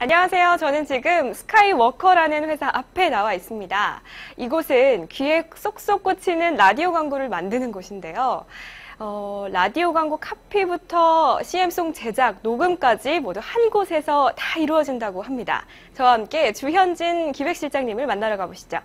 안녕하세요. 저는 지금 스카이워커라는 회사 앞에 나와 있습니다. 이곳은 귀에 쏙쏙 꽂히는 라디오 광고를 만드는 곳인데요. 어, 라디오 광고 카피부터 CM송 제작, 녹음까지 모두 한 곳에서 다 이루어진다고 합니다. 저와 함께 주현진 기획실장님을 만나러 가보시죠.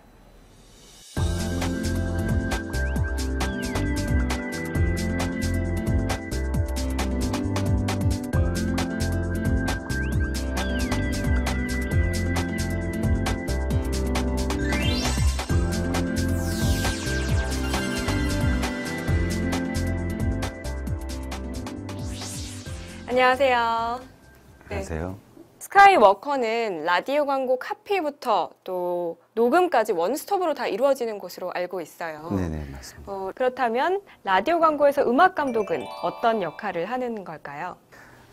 안녕하세요. 네. 안녕하세요. 스카이워커는 라디오 광고 카피부터 또 녹음까지 원스톱으로 다 이루어지는 곳으로 알고 있어요. 네네 맞습니다. 어, 그렇다면 라디오 광고에서 음악 감독은 어떤 역할을 하는 걸까요?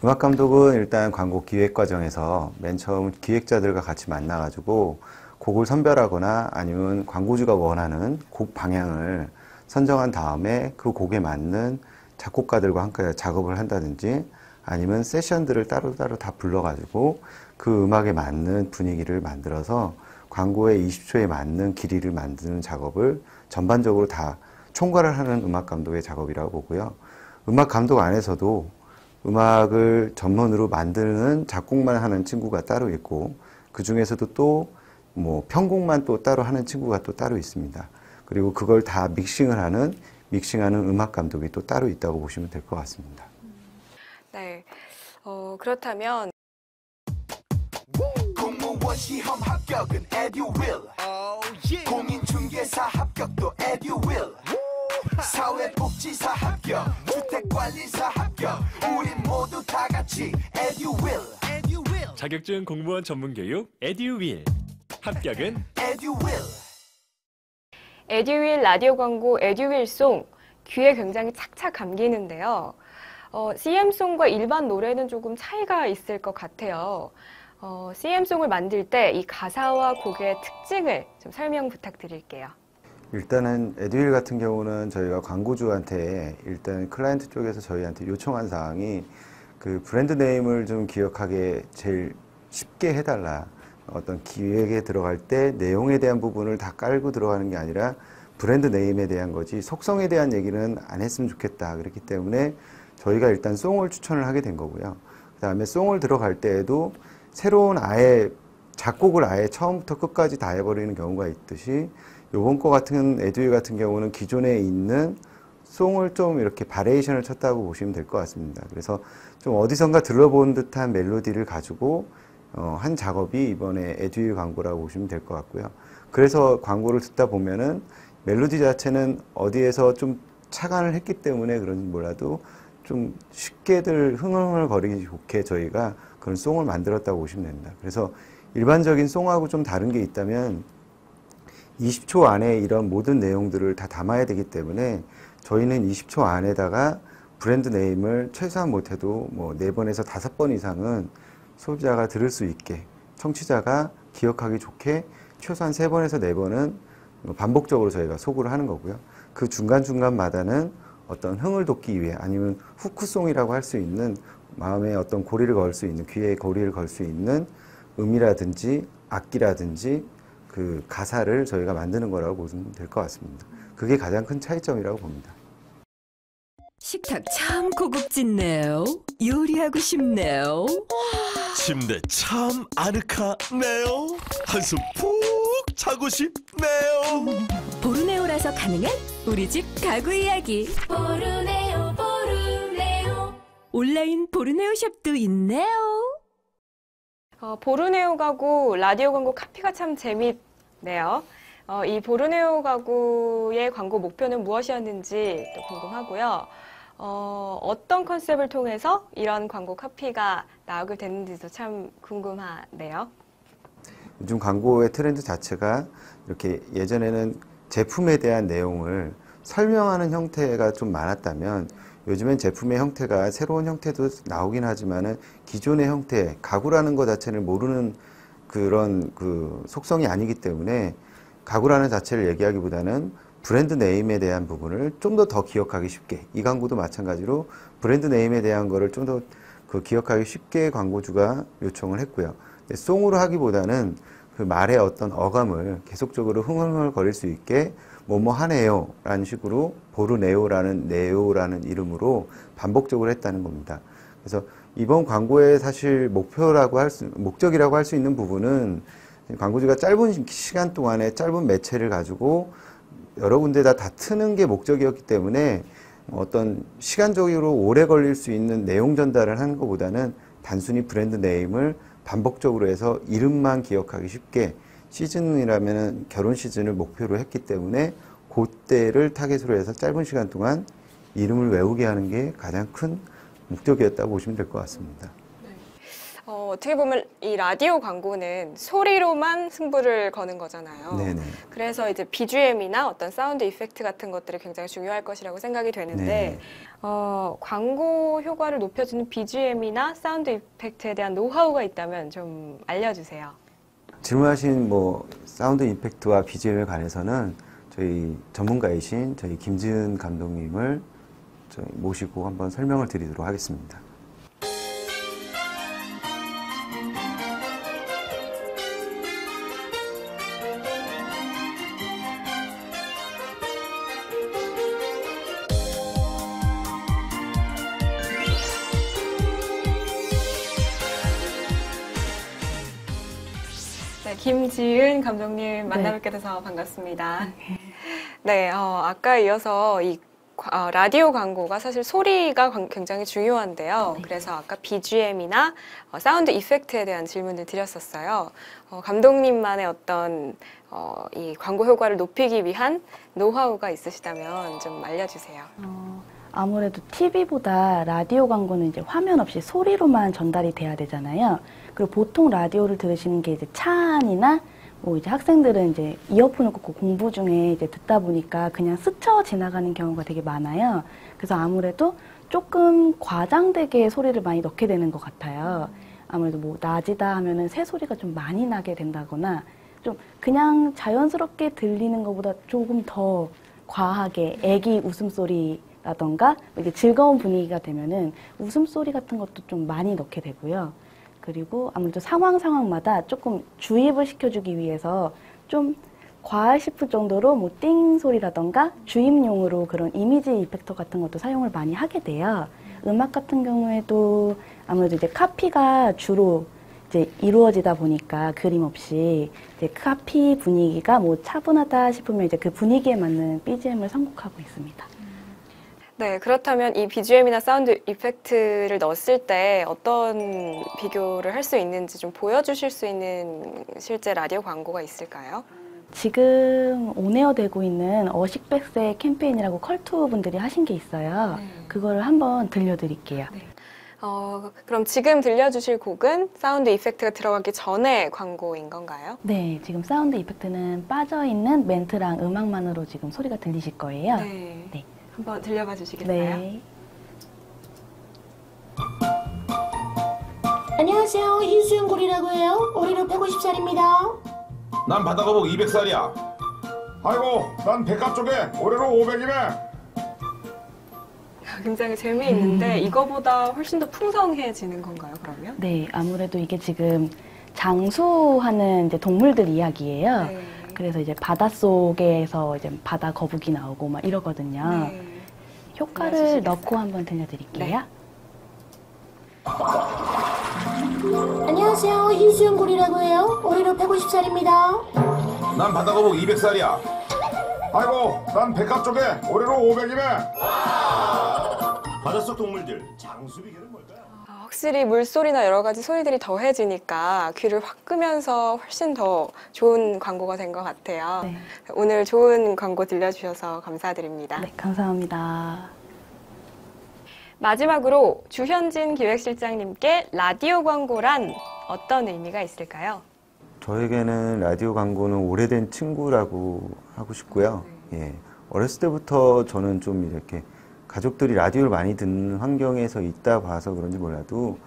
음악 감독은 일단 광고 기획 과정에서 맨 처음 기획자들과 같이 만나가지고 곡을 선별하거나 아니면 광고주가 원하는 곡 방향을 선정한 다음에 그 곡에 맞는 작곡가들과 함께 작업을 한다든지 아니면 세션들을 따로따로 다 불러가지고 그 음악에 맞는 분위기를 만들어서 광고의 20초에 맞는 길이를 만드는 작업을 전반적으로 다 총괄을 하는 음악 감독의 작업이라고 보고요. 음악 감독 안에서도 음악을 전문으로 만드는 작곡만 하는 친구가 따로 있고 그 중에서도 또 뭐 편곡만 또 따로 하는 친구가 또 따로 있습니다. 그리고 그걸 다 믹싱을 하는 믹싱하는 음악 감독이 또 따로 있다고 보시면 될 것 같습니다. 그렇다면 공무원 시험 합격은 에듀윌 공인중개사 합격도 에듀윌 사회복지사 합격 주택관리사 합격 우리 모두 다 같이 에듀윌 자격증 공무원 전문 교육 에듀윌 합격은 에듀윌 에듀윌 라디오 광고 에듀윌 송 귀에 굉장히 착착 감기는데요. 어, CM송과 일반 노래는 조금 차이가 있을 것 같아요. 어, CM송을 만들 때 이 가사와 곡의 특징을 좀 설명 부탁드릴게요. 일단은 에듀윌 같은 경우는 저희가 광고주한테 일단 클라이언트 쪽에서 저희한테 요청한 사항이 그 브랜드 네임을 좀 기억하게 제일 쉽게 해달라. 어떤 기획에 들어갈 때 내용에 대한 부분을 다 깔고 들어가는 게 아니라 브랜드 네임에 대한 거지 속성에 대한 얘기는 안 했으면 좋겠다. 그렇기 때문에 저희가 일단 송을 추천을 하게 된 거고요. 그 다음에 송을 들어갈 때에도 새로운 아예 작곡을 아예 처음부터 끝까지 다 해버리는 경우가 있듯이 요번 거 같은 에듀윌 같은 경우는 기존에 있는 송을 좀 이렇게 바레이션을 쳤다고 보시면 될 것 같습니다. 그래서 좀 어디선가 들어본 듯한 멜로디를 가지고 어, 한 작업이 이번에 에듀윌 광고라고 보시면 될 것 같고요. 그래서 광고를 듣다 보면은 멜로디 자체는 어디에서 좀 착안을 했기 때문에 그런지 몰라도 좀 쉽게들 흥얼흥얼 거리기 좋게 저희가 그런 송을 만들었다고 보시면 됩니다. 그래서 일반적인 송하고 좀 다른 게 있다면 20초 안에 이런 모든 내용들을 다 담아야 되기 때문에 저희는 20초 안에다가 브랜드 네임을 최소한 못해도 뭐 4번에서 5번 이상은 소비자가 들을 수 있게 청취자가 기억하기 좋게 최소한 3번에서 4번은 반복적으로 저희가 소구를 하는 거고요. 그 중간중간마다는 어떤 흥을 돋기 위해 아니면 후크송이라고 할 수 있는 마음에 어떤 고리를 걸 수 있는 귀에 고리를 걸 수 있는 음이라든지 악기라든지 그 가사를 저희가 만드는 거라고 보시면 될 것 같습니다. 그게 가장 큰 차이점이라고 봅니다. 식탁 참 고급진네요. 요리하고 싶네요. 침대 참 아늑하네요. 한숨 푹 자고 싶네요. 보르네오라서 가능한 우리 집 가구 이야기. 보르네오 보르네오 온라인 보르네오 샵도 있네요. 어, 보르네오 가구 라디오 광고 카피가 참 재밌네요. 어, 이 보르네오 가구의 광고 목표는 무엇이었는지 또 궁금하고요. 어, 어떤 컨셉을 통해서 이런 광고 카피가 나오게 됐는지도 참 궁금하네요. 요즘 광고의 트렌드 자체가 이렇게 예전에는 제품에 대한 내용을 설명하는 형태가 좀 많았다면 요즘엔 제품의 형태가 새로운 형태도 나오긴 하지만은 기존의 형태, 가구라는 것 자체를 모르는 그런 그 속성이 아니기 때문에 가구라는 자체를 얘기하기보다는 브랜드 네임에 대한 부분을 좀 더 더 기억하기 쉽게 이 광고도 마찬가지로 브랜드 네임에 대한 거를 좀 더 그 기억하기 쉽게 광고주가 요청을 했고요. 송으로 하기보다는 그 말의 어떤 어감을 계속적으로 흥얼흥얼거릴 수 있게 뭐뭐 하네요 라는 식으로 보르네오라는 네오라는 이름으로 반복적으로 했다는 겁니다. 그래서 이번 광고의 사실 목표라고 할 수, 목적이라고 할 수 있는 부분은 광고주가 짧은 시간 동안에 짧은 매체를 가지고 여러 군데 다 다 트는 게 목적이었기 때문에 어떤 시간적으로 오래 걸릴 수 있는 내용 전달을 하는 것보다는 단순히 브랜드 네임을 반복적으로 해서 이름만 기억하기 쉽게 시즌이라면 결혼 시즌을 목표로 했기 때문에 그때를 타겟으로 해서 짧은 시간 동안 이름을 외우게 하는 게 가장 큰 목적이었다고 보시면 될 것 같습니다. 어, 어떻게 보면 이 라디오 광고는 소리로만 승부를 거는 거잖아요. 네네. 그래서 이제 BGM이나 어떤 사운드 이펙트 같은 것들이 굉장히 중요할 것이라고 생각이 되는데 네. 어, 광고 효과를 높여주는 BGM이나 사운드 이펙트에 대한 노하우가 있다면 좀 알려주세요. 질문하신 뭐 사운드 임팩트와 BGM에 관해서는 저희 전문가이신 저희 김지은 감독님을 저희 모시고 한번 설명을 드리도록 하겠습니다. 김지은 감독님 만나뵙게 돼서 반갑습니다. 네, 어, 아까 이어서 이 과- 어, 라디오 광고가 사실 소리가 광- 굉장히 중요한데요. 그래서 아까 BGM이나 어, 사운드 이펙트에 대한 질문을 드렸었어요. 어, 감독님만의 어떤 어, 이 광고 효과를 높이기 위한 노하우가 있으시다면 좀 알려주세요. 어, 아무래도 TV보다 라디오 광고는 이제 화면 없이 소리로만 전달이 돼야 되잖아요. 그리고 보통 라디오를 들으시는 게 이제 차 안이나 뭐 이제 학생들은 이제 이어폰을 꽂고 공부 중에 이제 듣다 보니까 그냥 스쳐 지나가는 경우가 되게 많아요. 그래서 아무래도 조금 과장되게 소리를 많이 넣게 되는 것 같아요. 아무래도 뭐 낮이다 하면은 새 소리가 좀 많이 나게 된다거나 좀 그냥 자연스럽게 들리는 것보다 조금 더 과하게 애기 웃음소리 라던가 이게 즐거운 분위기가 되면은 웃음소리 같은 것도 좀 많이 넣게 되고요. 그리고 아무래도 상황 상황마다 조금 주입을 시켜주기 위해서 좀 과할 싶을 정도로 뭐 띵 소리라던가 주입용으로 그런 이미지 이펙터 같은 것도 사용을 많이 하게 돼요. 음악 같은 경우에도 아무래도 이제 카피가 주로 이제 이루어지다 보니까 그림 없이 이제 카피 분위기가 뭐 차분하다 싶으면 이제 그 분위기에 맞는 BGM을 선곡하고 있습니다. 네, 그렇다면 이 BGM이나 사운드 이펙트를 넣었을 때 어떤 비교를 할 수 있는지 좀 보여주실 수 있는 실제 라디오 광고가 있을까요? 지금 온에어 되고 있는 어식백세 캠페인이라고 컬투 분들이 하신 게 있어요. 그거를 한번 들려드릴게요. 어, 그럼 지금 들려주실 곡은 사운드 이펙트가 들어가기 전에 광고인 건가요? 네, 지금 사운드 이펙트는 빠져있는 멘트랑 음악만으로 지금 소리가 들리실 거예요. 네. 네. 한번 들려봐 주시겠어요? 네. 안녕하세요 인수연골이라고 해요 올해로 150살입니다 난 바다거북 200살이야. 아이고, 난 백합 쪽에 올해로 500이네. 굉장히 재미있는데 이거보다 훨씬 더 풍성해지는 건가요, 그러면? 네, 아무래도 이게 지금 장수하는 이제 동물들 이야기예요. 네. 그래서 이제 바닷속에서 이제 바다 거북이 나오고 막 이러거든요. 네. 효과를? 넣고 한번 들려드릴게요. 네. 안녕하세요 인수연골이라고 해요 올해로 150살입니다 난 바다 거북 200살이야. 아이고, 난 백합 쪽에 올해로 500이네. 바닷속 동물들 장수비결은 뭘까요? 아, 확실히 물소리나 여러 가지 소리들이 더해지니까 귀를 확 끄면서 훨씬 더 좋은 광고가 된 것 같아요. 네. 오늘 좋은 광고 들려주셔서 감사드립니다. 네, 감사합니다. 마지막으로 주현진 기획실장님께 라디오 광고란 어떤 의미가 있을까요? 저에게는 라디오 광고는 오래된 친구라고 하고 싶고요. 예. 어렸을 때부터 저는 좀 이렇게 가족들이 라디오를 많이 듣는 환경에서 있다 봐서 그런지 몰라도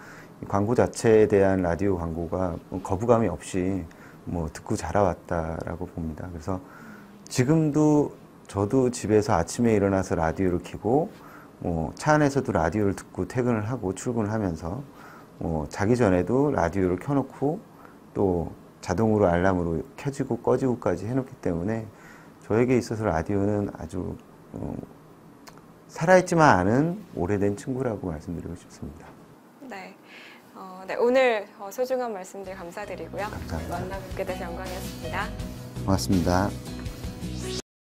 이 광고 자체에 대한 라디오 광고가 뭐 거부감이 없이 뭐 듣고 자라왔다라고 봅니다. 그래서 지금도 저도 집에서 아침에 일어나서 라디오를 켜고 뭐 차 안에서도 라디오를 듣고 퇴근을 하고 출근을 하면서 뭐 자기 전에도 라디오를 켜놓고 또 자동으로 알람으로 켜지고 꺼지고까지 해놓기 때문에 저에게 있어서 라디오는 아주 어, 살아있지만 않은 오래된 친구라고 말씀드리고 싶습니다. 네. 어, 네, 오늘 어, 소중한 말씀들 감사드리고요. 감사합니다. 만나뵙게 돼서 영광이었습니다. 고맙습니다.